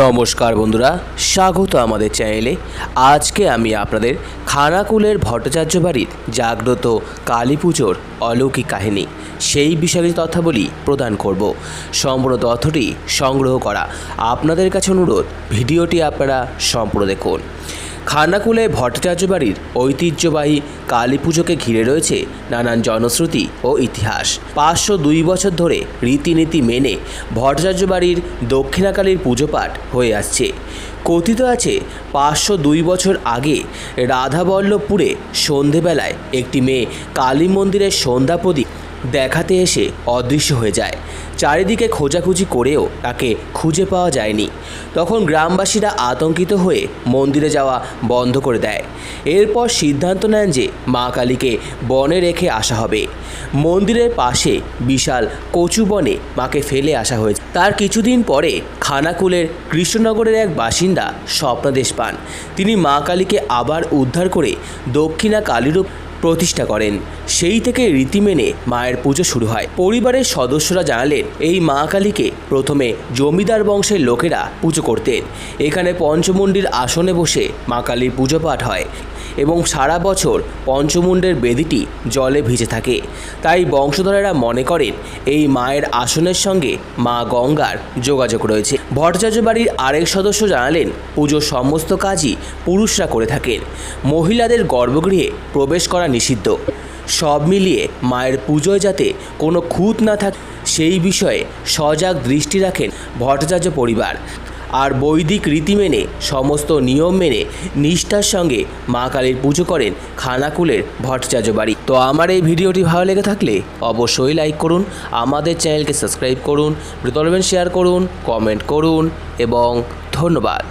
নমস্কার বন্ধুরা, স্বাগত আমাদের চ্যানেলে। আজকে আমি আপনাদের খানাকুলের ভট্টাচার্য বাড়ির জাগ্রত কালী পুজোর অলৌকিক কাহিনী, সেই বিষয়ে তথ্যাবলী প্রদান করব। সম্পূর্ণ তথ্যটি সংগ্রহ করা আপনাদের কাছে অনুরোধ, ভিডিওটি আপনারা সম্পূর্ণ দেখুন। খানাকুলে ভট্টাচার্য বাড়ির ঐতিহ্যবাহী কালী পুজোকে ঘিরে রয়েছে নানান জনশ্রুতি ও ইতিহাস। পাঁচশো দুই বছর ধরে রীতিনীতি মেনে ভট্টাচার্য বাড়ির দক্ষিণাকালীর পুজো পাঠ হয়ে আসছে। কথিত আছে, পাঁচশো দুই বছর আগে রাধাবল্লভপুরে সন্ধেবেলায় একটি মেয়ে কালী মন্দিরের সন্ধ্যা প্রদীপ দেখাতে এসে অদৃশ্য হয়ে যায়। চারিদিকে খোঁজাখুঁজি করেও তাকে খুঁজে পাওয়া যায়নি। তখন গ্রামবাসীরা আতঙ্কিত হয়ে মন্দিরে যাওয়া বন্ধ করে দেয়। এরপর সিদ্ধান্ত নেন যে মা কালীকে বনে রেখে আসা হবে। মন্দিরের পাশে বিশাল কচু বনে মাকে ফেলে আসা হয়েছে। তার কিছুদিন পরে খানাকুলের কৃষ্ণনগরের এক বাসিন্দা স্বপ্নাদেশ পান। তিনি মা কালীকে আবার উদ্ধার করে দক্ষিণা কালীরূপ প্রতিষ্ঠা করেন। সেই থেকে রীতি মেনে মায়ের পুজো শুরু হয়। পরিবারের সদস্যরা জানালেন, এই মা কালীকে প্রথমে জমিদার বংশের লোকেরা পুজো করতেন। এখানে পঞ্চমুণ্ডির আসনে বসে মা কালীর পুজো পাঠ হয় এবং সারা বছর পঞ্চমুণ্ডের বেদিটি জলে ভিজে থাকে। তাই বংশধরেরা মনে করেন, এই মায়ের আসনের সঙ্গে মা গঙ্গার যোগাযোগ রয়েছে। ভট্টাচার্য বাড়ির আরেক সদস্য জানালেন, পুজোর সমস্ত কাজই পুরুষরা করে থাকেন। মহিলাদের গর্ভগৃহে প্রবেশ করা নিষিদ্ধ। সব মিলিয়ে মায়ের পুজোয় যাতে কোনো খুঁত না থাকে, সেই বিষয়ে সজাগ দৃষ্টি রাখেন ভট্টাচার্য পরিবার। আর বৈদিক রীতি মেনে, সমস্ত নিয়ম মেনে নিষ্ঠার সঙ্গে মা কালীর পুজো করেন খানাকুলের ভট্টাচার্য বাড়ি। তো আমার এই ভিডিওটি ভালো লেগে থাকলে অবশ্যই লাইক করুন, আমাদের চ্যানেলকে সাবস্ক্রাইব করুন বিতরবেন শেয়ার করুন, কমেন্ট করুন এবং ধন্যবাদ।